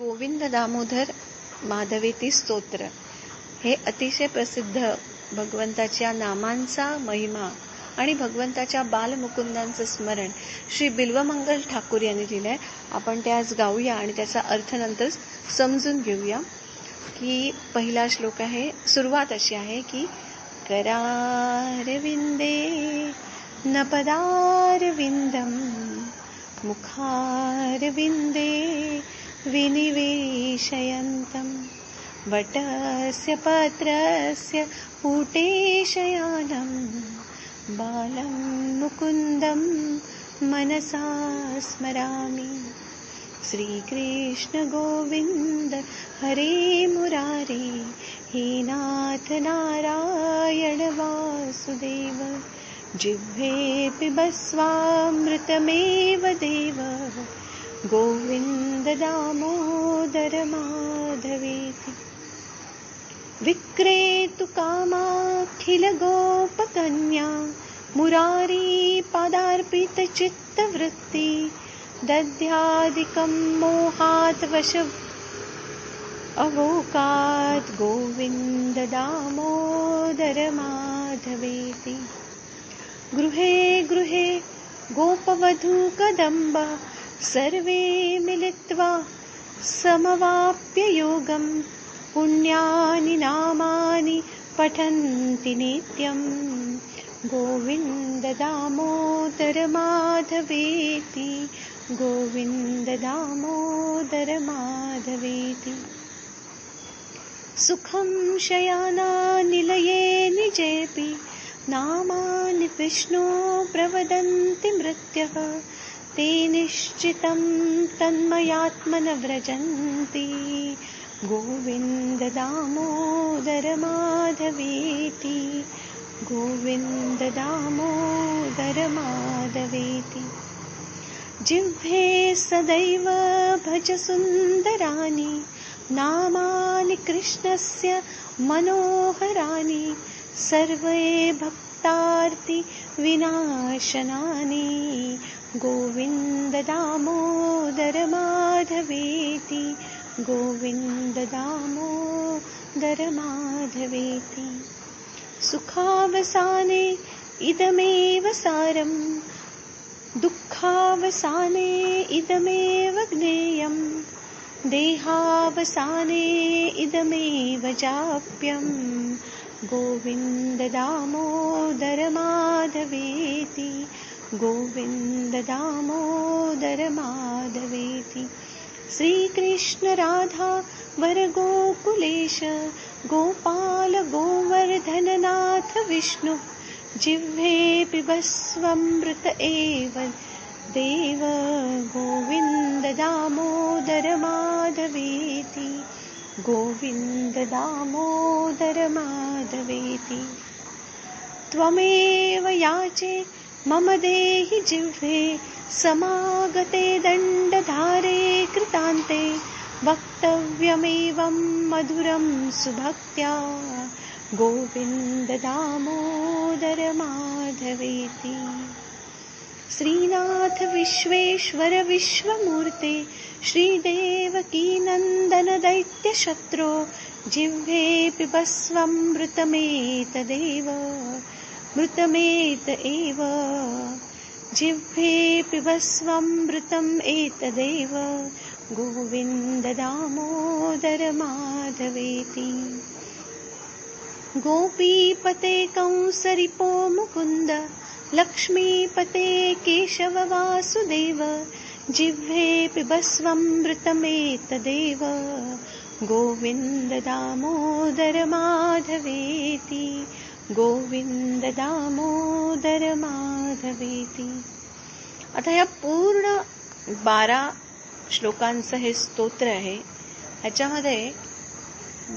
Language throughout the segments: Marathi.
गोविंद दामोदर माधवेती स्तोत्र. हे अतिशय प्रसिद्ध भगवंताच्या नामांचा महिमा आणि भगवंताच्या बालमुकुंदांचं स्मरण श्री बिल्वमंगल ठाकूर यांनी लिहिलं आहे आपण ते आज गाऊया आणि त्याचा अर्थ नंतर समजून घेऊया की पहिला श्लोक आहे सुरुवात अशी आहे की करारविंदे न पदारविंदम मुखारविंदे विनिवेशयन्तं वटस्य पत्रस्य पुटे शयानं बालं मुकुन्दं मनसा स्मरामि। श्रीकृष्ण गोविन्द हरे मुरारे हे नाथ नारायण वासुदेव। जिह्वे पिबस्वामृतमेव देव विक्रेतु कामाखिल गोपकन्या मुरारी पादार्पितचित्तवृत्ति दध्यादिकं मोहात् वश। अवोकात् गोविन्द दामोदर माधवेति गृहे गृहे गोपवधू कदम्ब सर्वे मिलित्वा समवाप्य योगं पुण्यानि नामानि पठन्ति नित्यम्। गोविन्द दामोदर माधवेति गोविन्द दामोदर माधवेति सुखं शयानानिलये निजेऽपि। नामानि विष्णो प्रवदन्ति मृत्यः ते निश्चितं तन्मयात्मन व्रजन्ति गोविन्द दामोदर माधवेति गोविन्द दामोदर माधवेति जिह्वे सदैव भज सुन्दराणि नामानि कृष्णस्य मनोहराणि सर्वे भक्तार्ति विनाशनानि। गोविन्द दामोदर माधवेति। गोविन्द दामोदर माधवेति। सुखावसाने इदमेव सारम्। दुःखावसाने इदमेव ज्ञेयम्। देहावसाने इदमेव जाप्यम् गोविन्द दामोदर माधवेति। गोविन्द दामोदर माधवेति। श्रीकृष्ण राधा वरगोकुलेश गोपाल गोवर्धननाथ विष्णु जिह्वे पिबस्वमृत एव। देव गोविन्द दामोदर माधवेति गोविन्द दामोदर माधवेति त्वमेव याचे मम देहि जिह्वे समागते दण्डधारे कृतान्ते वक्तव्यमेवं मधुरं सुभक्त्या। गोविन्द दामोदर माधवेति श्रीनाथ विश्वेश्वर विश्वमूर्ते श्रीदेवकीनन्दन दैत्यशत्रो जिह्वे पिबस्वमृतमेतदेव मृतमेत एव। जिह्वे पिबस्वमृतम् एतदेव गोविन्द दामोदर माधवेति गोपीपते कंसरिपो मुकुन्द लक्ष्मीपते केशव वासुदेव जिह्वे पिबस्वमृतमेतदेव गोविन्द दामोदर माधवेति गोविंद दामोदर माधवेती। आता ह्या पूर्ण बारा श्लोकांचं हे स्तोत्र आहे. ह्याच्यामध्ये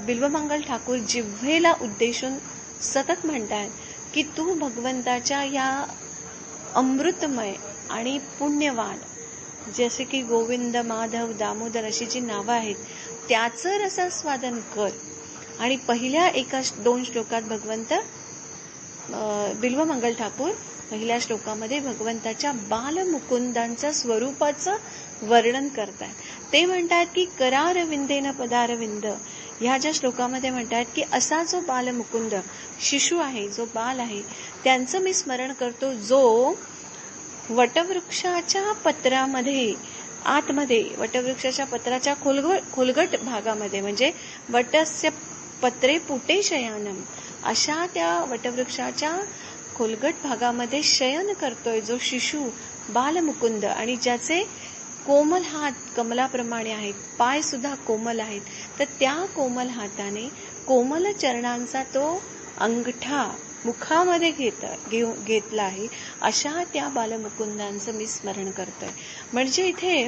बिल्वमंगल ठाकूर जिव्हेला उद्देशून सतत म्हणतात की तू भगवंताच्या या अमृतमय आणि पुण्यवान जसे की गोविंद माधव दामोदर अशी जी नावं आहेत त्याचं रसास्वादन कर. आणि पहिल्या एका दोन श्लोकात भगवंत बिल्व मंगल ठाकूर पहिल्या श्लोकामध्ये भगवंताच्या बालमुकुंदांचं स्वरूपाचं वर्णन करतात ते म्हणतात की करार विंदेन पदारविंद ह्या ज्या श्लोकामध्ये म्हणतात की असा जो बालमुकुंद शिशू आहे जो बाल आहे त्यांचं मी स्मरण करतो जो वटवृक्षाच्या पत्रामध्ये आतमध्ये वटवृक्षाच्या पत्राच्या खोलग खोलगट भागामध्ये म्हणजे वटस्य पत्रे पुटे शयानम अशा त्या वटवृक्षाच्या खोलगट भागामध्ये शयन करतोय जो शिशू बालमुकुंद आणि ज्याचे कोमल हात कमलाप्रमाणे आहेत. पाय सुद्धा कोमल आहेत. तर त्या कोमल हाताने कोमल चरणांचा तो अंगठा मुखामध्ये घेत घेऊ घेतला आहे. अशा त्या बालमुकुंदांचं मी स्मरण करतोय. म्हणजे इथे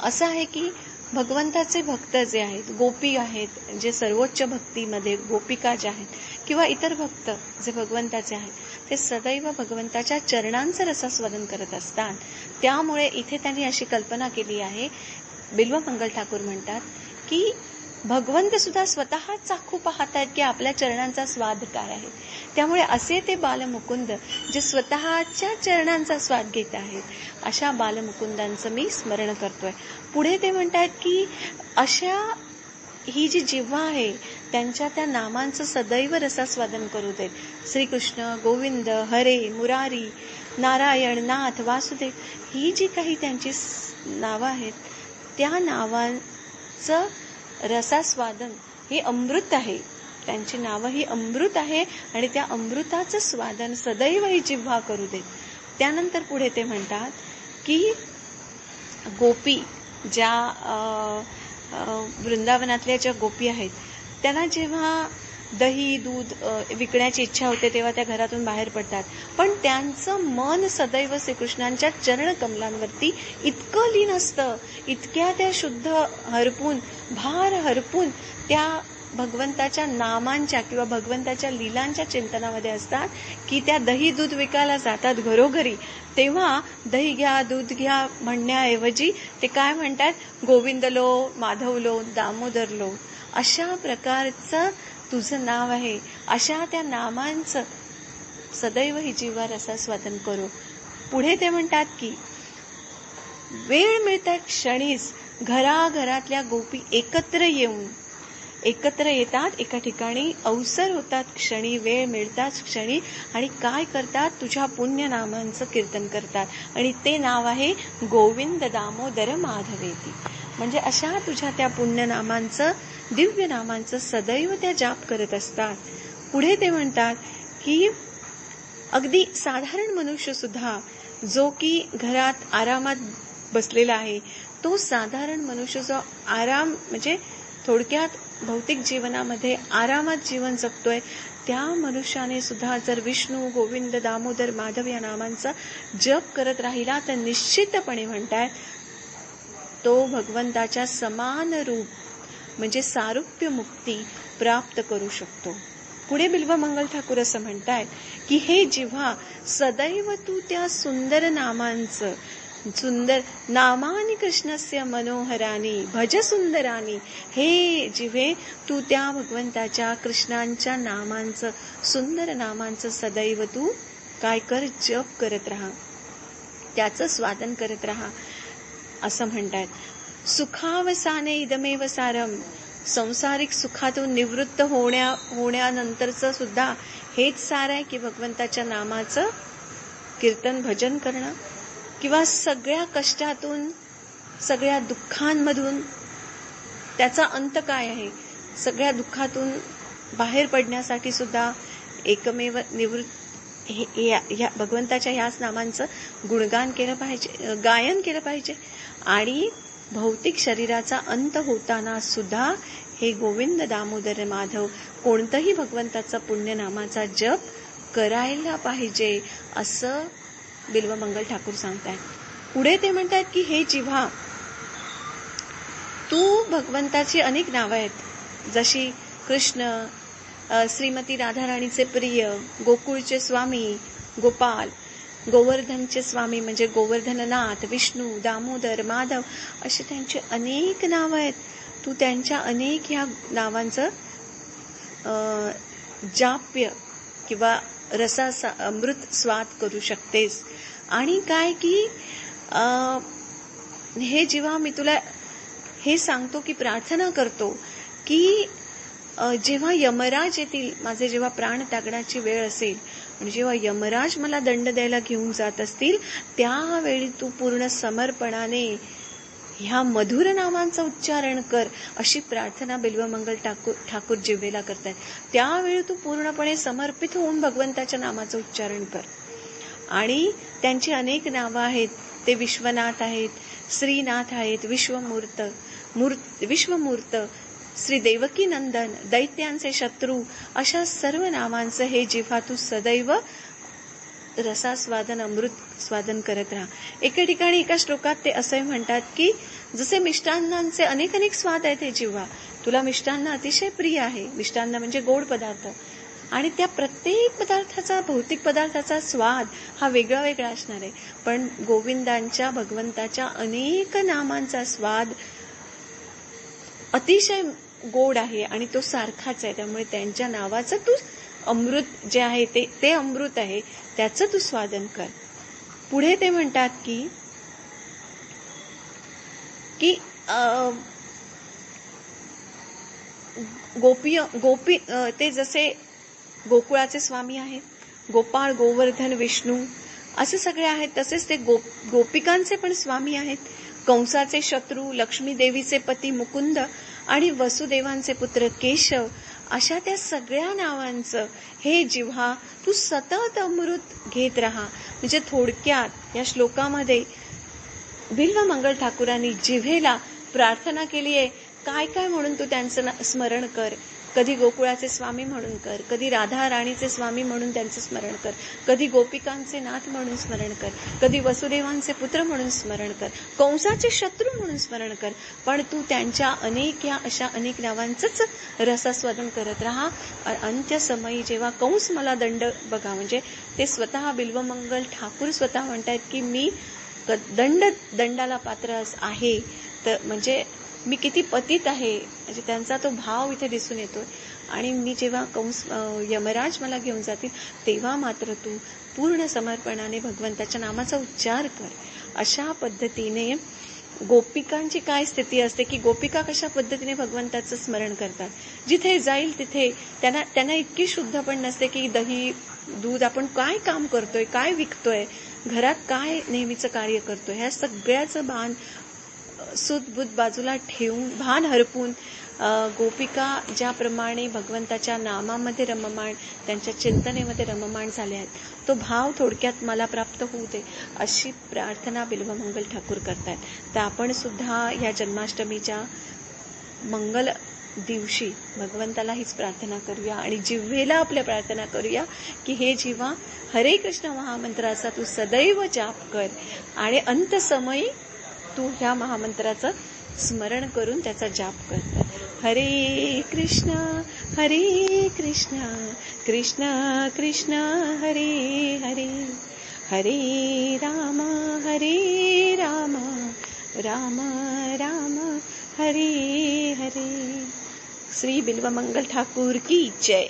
असं आहे की भगवंताचे भक्त जे आहेत गोपी आहेत जे सर्वोच्च भक्तीमध्ये गोपिका ज्या आहेत किंवा इतर भक्त जे भगवंताचे आहेत ते सदैव भगवंताच्या चरणांचं रसास्वादन करत असतात. त्यामुळे इथे त्यांनी अशी कल्पना केली आहे. बिल्व मंगल ठाकूर म्हणतात की भगवंत सुद्धा स्वतः चाखू पाहत आहेत की आपल्या चरणांचा स्वाद काय आहे. त्यामुळे असे ते बालमुकुंद जे स्वतःच्या चरणांचा स्वाद घेत आहेत अशा बालमुकुंदांचं मी स्मरण करतोय. पुढे ते म्हणतात की अशा ही जी जिव्हा आहे त्यांच्या त्या नामांचं सदैव रसास्वादन करू देत. श्रीकृष्ण गोविंद हरे मुरारी नारायण नाथ वासुदेव ही जी काही त्यांची नावं आहेत त्या नावांचं रसास्वादन हे अमृत आहे. त्यांची नावं ही अमृत आहे आणि त्या अमृताचं स्वादन सदैव ही जिव्हा करू देत. त्यानंतर पुढे ते म्हणतात की गोपी ज्या वृंदावनातल्या ज्या गोपी आहेत त्यांना जेव्हा दही दूध विकण्याची इच्छा होते तेव्हा त्या घरातून बाहेर पडतात. पण त्यांचं मन सदैव श्रीकृष्णांच्या चरण कमलांवरती इतकं लीन असतं इतक्या त्या शुद्ध हरपून भार हरपून त्या भगवंताच्या नामांच्या किंवा भगवंताच्या लीलांच्या चिंतनामध्ये असतात की त्या दही दूध विकायला जातात घरोघरी. तेव्हा दही घ्या दूध घ्या म्हणण्याऐवजी ते काय म्हणतात? गोविंद लो माधव लो दामोदर लो अशा प्रकारचं तुझं नाव आहे. अशा त्या नामांचं सदैव ही जीवा रसास्वादन करू. पुढे ते म्हणतात की वेळ मिळतात क्षणीच घराघरातल्या गोपी एकत्र येऊन एकत्र येतात एका ठिकाणी अवसर होतात क्षणी वेळ मिळतात क्षणी आणि काय करतात? तुझ्या पुण्य नामांचं कीर्तन करतात. आणि ते नाव आहे गोविंद दामोदर माधवेती. म्हणजे अशा तुझ्या त्या पुण्यनामांचं दिव्य नामांचं सदैव त्या जाप करत असतात. पुढे ते म्हणतात की अगदी साधारण मनुष्य सुद्धा जो की घरात आरामात बसलेला आहे तो साधारण मनुष्य जो आराम म्हणजे थोडक्यात भौतिक जीवनामध्ये आरामात जीवन जगतोय. त्या मनुष्याने सुद्धा जर विष्णू गोविंद दामोदर माधव या नामांचा जप करत राहिला तर निश्चितपणे म्हणताय तो भगवंताच्या समान रूप म्हणजे सारुप्य मुक्ती प्राप्त करू शकतो. पुढे बिल्वमंगल ठाकूर असं म्हणतायत की हे जिव्हा सदैव तू त्या सुंदर नामांचं सुंदर नामानी कृष्णस्य मनोहरानी भज सुंदरानी हे जिव्हे तू त्या भगवंताच्या कृष्णांच्या नामांचं सुंदर नामांचं सदैव तू काय कर जप करत राहा. त्याचं स्वादन करत राहा. असं म्हणतात. सुखावसाने इदमेव सारम संसारिक सुखातून निवृत्त होण्या होण्यानंतरचं सुद्धा हेच सार आहे की भगवंताच्या नामाचं कीर्तन भजन करणं. किंवा सगळ्या कष्टातून सगळ्या दुःखांमधून त्याचा अंत काय आहे? सगळ्या दुःखातून बाहेर पडण्यासाठी सुद्धा एकमेव निवृत्त या भगवंताच्या ह्याच नामांचं गुणगान केलं पाहिजे गायन केलं पाहिजे. आणि भौतिक शरीराचा अंत होताना सुद्धा हे गोविंद दामोदर माधव कोणतंही भगवंताचा पुण्यनामाचा जप करायला पाहिजे असं बिल्वमंगल ठाकूर सांगतायत. पुढे ते म्हणतात की हे जिव्हा तू भगवंताची अनेक नावं आहेत. जशी कृष्ण श्रीमती राधाराणीचे प्रिय गोकुळचे स्वामी गोपाल गोवर्धनचे स्वामी म्हणजे गोवर्धननाथ विष्णू दामोदर माधव असे त्यांचे अनेक नावं आहेत. तू त्यांच्या अनेक ह्या नावांचं जाप्य किंवा रसाचा अमृत स्वाद करू शकतेस. आणि काय की हे जेव्हा मी तुला हे सांगतो की प्रार्थना करतो की जेव्हा यमराज येतील माझे जेव्हा प्राण त्यागण्याची वेळ असेल आणि जेव्हा यमराज मला दंड द्यायला घेऊन जात असतील त्यावेळी तू पूर्ण समर्पणाने ह्या मधुर नामांचं उच्चारण कर अशी प्रार्थना बिल्वमंगल ठाकूर ठाकूर जिवेला करतात त्यावेळी तू पूर्णपणे समर्पित होऊन भगवंताच्या नामाचं उच्चारण कर. आणि त्यांची अनेक नावं आहेत. ते विश्वनाथ आहेत श्रीनाथ आहेत विश्वमूर्त मूर्त विश्वमूर्त श्री देवकी नंदन दैत्यांचे शत्रू अशा सर्व नावांचं हे जिव्हा तू सदैव रसास्वादन अमृत स्वादन करत राहा. एके ठिकाणी एका श्लोकात ते असे म्हणतात की जसे मिष्टान्नांचे अनेक अनेक स्वाद आहेत हे जिव्हा तुला मिष्टान्न अतिशय प्रिय आहे. मिष्टान्न म्हणजे गोड पदार्थ. आणि त्या प्रत्येक पदार्थाचा भौतिक पदार्थाचा स्वाद हा वेगळा वेगळा असणार आहे. पण गोविंदांच्या भगवंताच्या अनेक नामांचा स्वाद अतिशय गोड आहे आणि तो सारखाच आहे. त्यामुळे त्यांच्या नावाचं तू अमृत जे आहे ते ते अमृत आहे त्याचं तू स्वादन कर. पुढे ते म्हणतात की की गोपी गोपी ते जसे गोकुळाचे स्वामी आहेत गोपाळ गोवर्धन विष्णू असे सगळे आहेत तसेच ते गो गोपिकांचे पण स्वामी आहेत. कंसाचे शत्रू लक्ष्मी देवीचे पती मुकुंद आणि वसुदेवांचे पुत्र केशव अशा त्या सगळ्या नावांचं हे जिव्हा तू सतत अमृत घेत राहा. म्हणजे थोडक्यात या श्लोकामध्ये बिल्व मंगल ठाकूरांनी जिव्हेला प्रार्थना केली आहे काय काय म्हणून तू त्यांचं स्मरण कर. कधी गोकुळाचे स्वामी म्हणून कर कधी राधा राणीचे स्वामी म्हणून त्यांचे स्मरण कर कधी गोपिकांचे नाथ म्हणून स्मरण कर कधी वसुदेवांचे पुत्र म्हणून स्मरण कर कंसाचे शत्रू म्हणून स्मरण कर पण तू त्यांच्या अनेक या अशा अनेक नावांचंच रसास्वादन करत राहा. अ- अंत्यसमयी जेव्हा कंस मला दंड बघा म्हणजे ते स्वतः बिल्वमंगल ठाकूर स्वतः म्हणतायत की मी क- दंड दंडाला पात्र आहे. तर म्हणजे मी किती पतित आहे म्हणजे त्यांचा तो भाव इथे दिसून येतोय. आणि मी जेव्हा कंस यमराज मला घेऊन जातील तेव्हा मात्र तू पूर्ण समर्पणाने भगवंताच्या नामाचा उच्चार कर. अशा पद्धतीने गोपिकांची काय स्थिती असते की गोपिका कशा पद्धतीने भगवंताचं स्मरण करतात? जिथे जाईल तिथे त्यांना त्यांना इतकी शुद्ध पण नसते की दही दूध आपण काय काम करतोय काय विकतोय घरात काय नेहमीचं कार्य करतोय ह्या सगळ्याचं भान सुतबुत बाजूला ठेवून भान हरपून गोपिका ज्याप्रमाणे भगवंताच्या नामामध्ये रममाण त्यांच्या चिंतनेमध्ये रममाण झाले आहेत तो भाव थोडक्यात मला प्राप्त होऊ दे अशी प्रार्थना बिल्वमंगल ठाकूर करतायत. तर आपण सुद्धा या जन्माष्टमीच्या मंगल दिवशी भगवंताला हीच प्रार्थना करूया आणि जिव्हेला आपल्या प्रार्थना करूया की हे जीवा हरे कृष्ण महामंत्राचा तू सदैव जाप कर आणि अंतसमयी तू ह्या महामंत्राचं स्मरण करून त्याचा जाप कर. हरे कृष्ण हरे कृष्ण कृष्ण कृष्ण हरे हरे. हरे राम हरे राम राम राम हरे हरे. श्री बिल्वमंगल ठाकूर की जय.